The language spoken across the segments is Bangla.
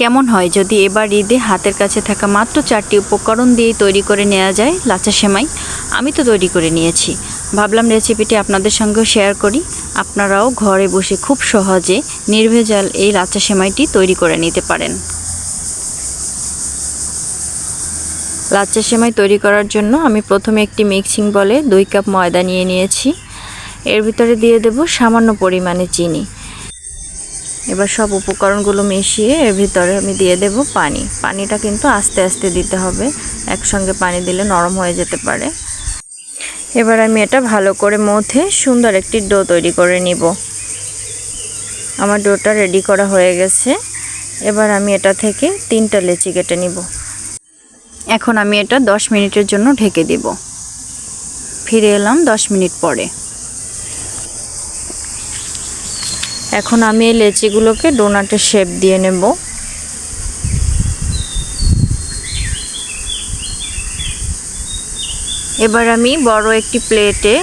কেমন হয় যদি এবার ঈদে হাতের কাছে থাকা মাত্র চারটি উপকরণ দিয়েই তৈরি করে নেওয়া যায় লাচা সেমাই? আমি তো তৈরি করে নিয়েছি। ভাবলাম রেসিপিটি আপনাদের সঙ্গেও শেয়ার করি। আপনারাও ঘরে বসে খুব সহজে নির্ভেজাল এই লাচা সেমাইটি তৈরি করে নিতে পারেন। লাচ্চা সেমাই তৈরি করার জন্য আমি প্রথমে একটি মিক্সিং বলে দুই কাপ ময়দা নিয়ে নিয়েছি। এর ভিতরে দিয়ে দেব সামান্য পরিমাণে চিনি। এবার সব উপকরণগুলো মিশিয়ে এর ভিতরে আমি দিয়ে দেব পানি। পানিটা কিন্তু আস্তে আস্তে দিতে হবে। একসঙ্গে পানি দিলে নরম হয়ে যেতে পারে। এবার আমি এটা ভালো করে মথে সুন্দর একটি ডো তৈরি করে নিব। আমার ডোটা রেডি করা হয়ে গেছে। এবার আমি এটা থেকে তিনটা লেচি কেটে নিব। এখন আমি এটা 10 মিনিটের জন্য ঢেকে দিব। ফিরে এলাম 10 মিনিট পরে। এখন আমি এই লেচিগুলোকে ডোনাটের শেপ দিয়ে নেব। এবার আমি বড় একটি প্লেটে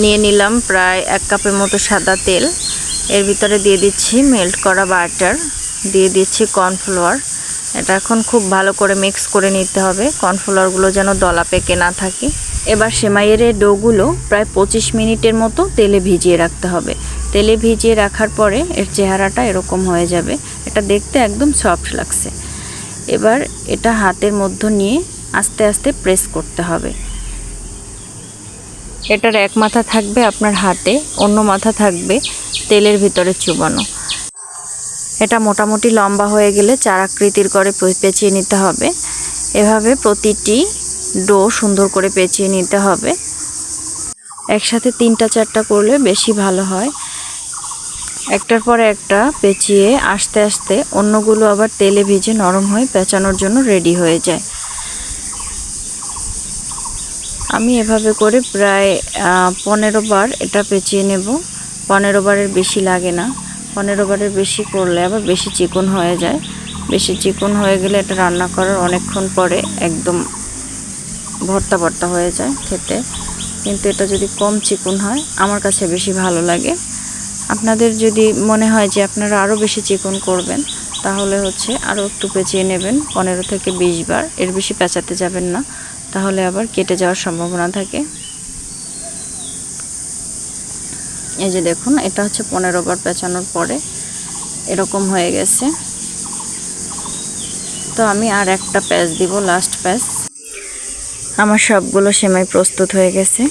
নিয়ে নিলাম প্রায় এক কাপের মতো সাদা তেল। এর ভিতরে দিয়ে দিচ্ছি মেল্ট করা বাটার, দিয়ে দিচ্ছি কর্নফ্লাওয়ার। এটা এখন খুব ভালো করে মিক্স করে নিতে হবে। কর্নফ্লাওয়ারগুলো যেন দলা পেকে না থাকে। এবার সেমাইয়ের ডোগুলো প্রায় পঁচিশ মিনিটের মতো তেলে ভিজিয়ে রাখতে হবে। তেলে ভিজিয়ে রাখার পরে এর চেহারাটা এরকম হয়ে যাবে। এটা দেখতে একদম সফট লাগছে। এবার এটা হাতের মধ্য নিয়ে আস্তে আস্তে প্রেস করতে হবে। এটার এক মাথা থাকবে আপনার হাতে, অন্য মাথা থাকবে তেলের ভিতরে চুবানো। এটা মোটামুটি লম্বা হয়ে গেলে চারাকৃতির করে পেঁচিয়ে নিতে হবে। এভাবে প্রতিটি ডো সুন্দর করে পেঁচিয়ে নিতে হবে। একসাথে তিনটা চারটা করলে বেশি ভালো হয়। একটার পর একটা পেঁচিয়ে আস্তে আস্তে অন্যগুলো আবার তেলে ভিজে নরম হয়ে পেঁচানোর জন্য রেডি হয়ে যায়। আমি এভাবে করে প্রায় পনেরো বার এটা পেঁচিয়ে নেব। পনেরো বারের বেশি লাগে না। পনেরো বারের বেশি করলে আবার বেশি চিকন হয়ে যায়। বেশি চিকন হয়ে গেলে এটা রান্না করার অনেকক্ষণ পরে একদম ভর্তা ভর্তা হয়ে যায় খেতে। কিন্তু এটা যদি কম চিকন হয়, আমার কাছে বেশি ভালো লাগে। আপনাদের যদি মনে হয় যে আপনারা আরও বেশি চিকন করবেন, তাহলে হচ্ছে আরও একটু পেঁচিয়ে নেবেন, পনেরো থেকে বিশ বার। এর বেশি পেঁচাতে যাবেন না, তাহলে আবার কেটে যাওয়ার সম্ভাবনা থাকে। এই যে দেখুন, এটা হচ্ছে পনেরো বার পেঁচানোর পরে এরকম হয়ে গেছে। তো আমি আর একটা প্যাচ দিব লাস্ট প্যাচ আমার সবগুলো সেমাই প্রস্তুত হয়ে গেছে।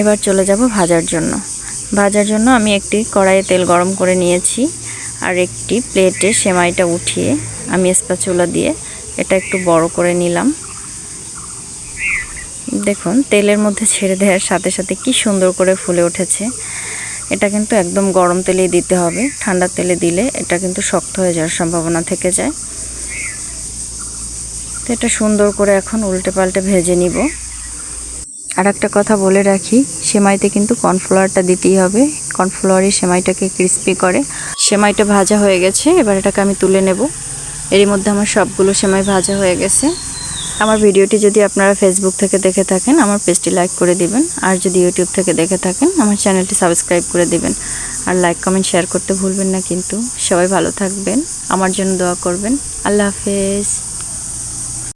এবার চলে যাব ভাজার জন্য। ভাজার জন্য আমি একটি কড়াইয়ে তেল গরম করে নিয়েছি আর একটি প্লেটে সেমাইটা উঠিয়ে আমি স্প্যাচুলা দিয়ে এটা একটু বড় করে নিলাম। দেখুন, তেলের মধ্যে ছেড়ে দেওয়ার সাথে সাথে কি সুন্দর করে ফুলে উঠেছে। এটা কিন্তু একদম গরম তেলেই দিতে হবে। ঠান্ডা তেলে দিলে এটা কিন্তু শক্ত হয়ে যাওয়ার সম্ভাবনা থেকে যায়। তো এটা সুন্দর করে এখন উল্টে পাল্টে ভেজে নিব। আর একটা কথা বলে রাখি, সেমাইতে কিন্তু কর্নফ্লাওয়ারটা দিতেই হবে। কর্নফ্লাওয়ারই সেমাইটাকে ক্রিস্পি করে। সেমাইটা ভাজা হয়ে গেছে, এবার এটাকে আমি তুলে নেব। এরই মধ্যে আমার সবগুলো সেমাই ভাজা হয়ে গেছে। আমার ভিডিওটি যদি আপনারা ফেসবুক থেকে দেখে থাকেন, আমার পেজটি লাইক করে দিবেন। আর যদি ইউটিউব থেকে দেখে থাকেন, আমার চ্যানেলটি সাবস্ক্রাইব করে দিবেন। আর লাইক, কমেন্ট, শেয়ার করতে ভুলবেন না কিন্তু। সবাই ভালো থাকবেন। আমার জন্য দোয়া করবেন। আল্লাহ হাফেজ।